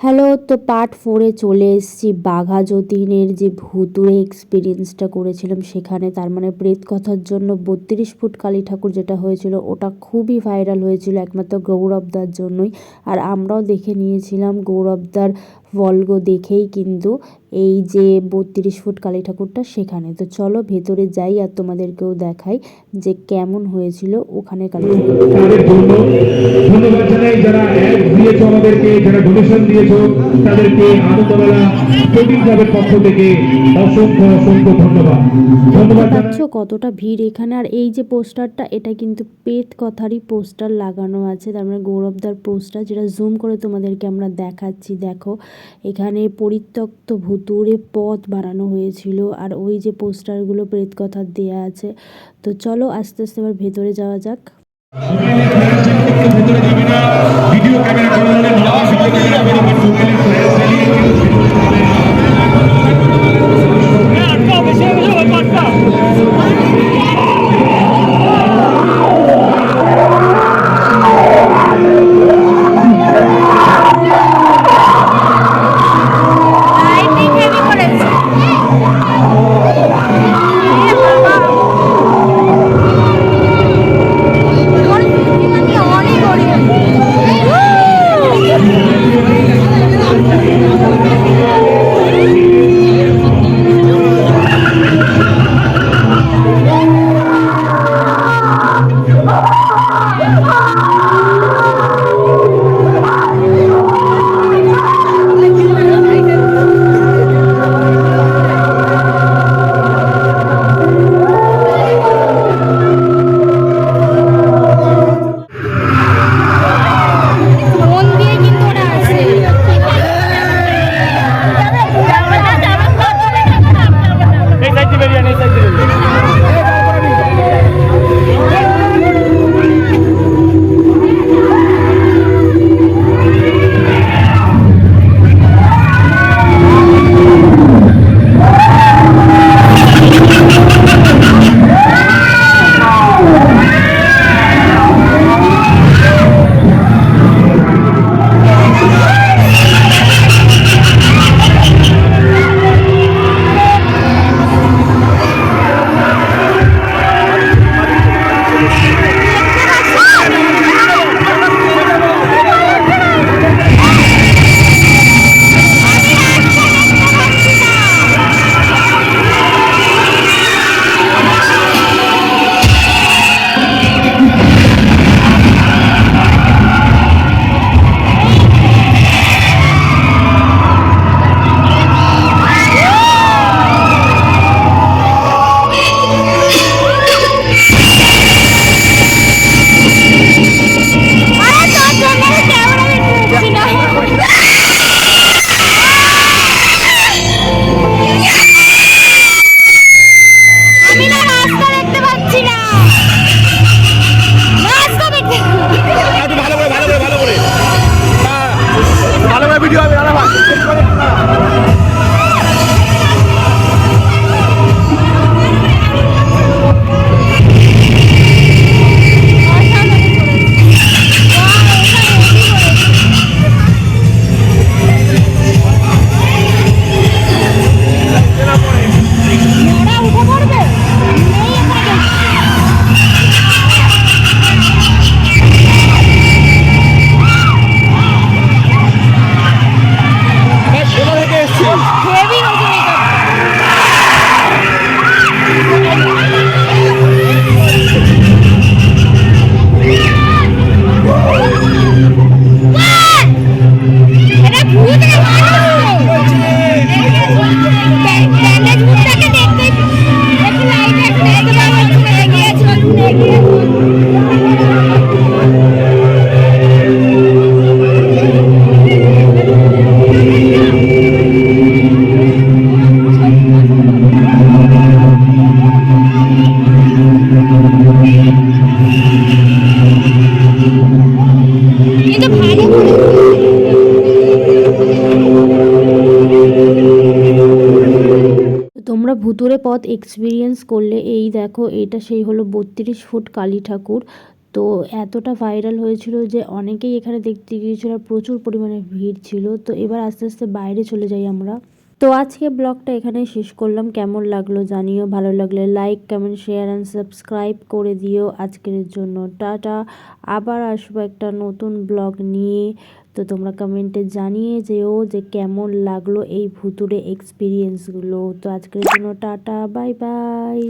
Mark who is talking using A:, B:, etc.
A: Hello, তো part ফোরে চলে এসেছি। বাঘা যতীনের যে ভুতুরে এক্সপিরিয়েন্সটা করেছিলাম সেখানে, তার মানে প্রেত কথার জন্য বত্রিশ ফুট কালী ঠাকুর যেটা হয়েছিল, ওটা খুবই ভাইরাল হয়েছিল একমাত্র গৌরবদার জন্যই। আর আমরাও দেখে নিয়েছিলাম গৌরবদার ভলগো দেখেই কিন্তু এই যে বত্রিশ ফুট কালী ঠাকুরটা সেখানে। তো চলো ভেতরে যাই আর তোমাদেরকেও দেখাই যে কেমন হয়েছিল ওখানে কালী ঠাকুর।
B: ধন্যবাদ জানাই যারা অ্যাড দিয়েছ আমাদেরকে যারা ডোনেশন দিয়েছ তাদেরকে আনন্দবেলা প্রবীণ ক্লাবের পক্ষ থেকে অসংখ্য অসংখ্য ধন্যবাদ। ধন্যবাদ
A: পাচ্ছ কতটা ভিড় এখানে। আর এই যে পোস্টারটা এটা কিন্তু পেত কথারই পোস্টার লাগানো আছে। তার মানে গৌরবদার পোস্টার যেটা জুম করে তোমাদেরকে আমরা দেখাচ্ছি। দেখো এখানে পরিত্যক্ত ভুতুরে পথ বানানো হয়েছিল আর ওই যে পোস্টারগুলো প্রেত কথার দেয়া আছে। তো চলো আস্তে আস্তে আবার ভেতরে যাওয়া যাক।
B: ভিডিও ক্যামেরা
A: ভুতুরে পথ এক্সপিরিয়েন্স করলে এই দেখো এটা সেই হলো বত্রিশ ফুট কালী ঠাকুর। তো এতটা ভাইরাল হয়েছিল যে অনেকেই এখানে দেখতে গিয়েছিল প্রচুর পরিমাণে ভিড় ছিল। তো এবার আস্তে আস্তে বাইরে চলে যাই আমরা। তো আজকে ব্লগটা এখানে শেষ করলাম। কেমন লাগল জানিও। ভালো লাগলে like comment share and subscribe করে দিও। আজকের জন্য টাটা। আবার আসব একটা নতুন ব্লগ নিয়ে। তো তোমরা কমেন্টে জানিয়ে যেও যে কেমন লাগল এই ভুতুরে এক্সপিরিয়েন্সগুলো তো আজকের জন্য টাটা বাই বাই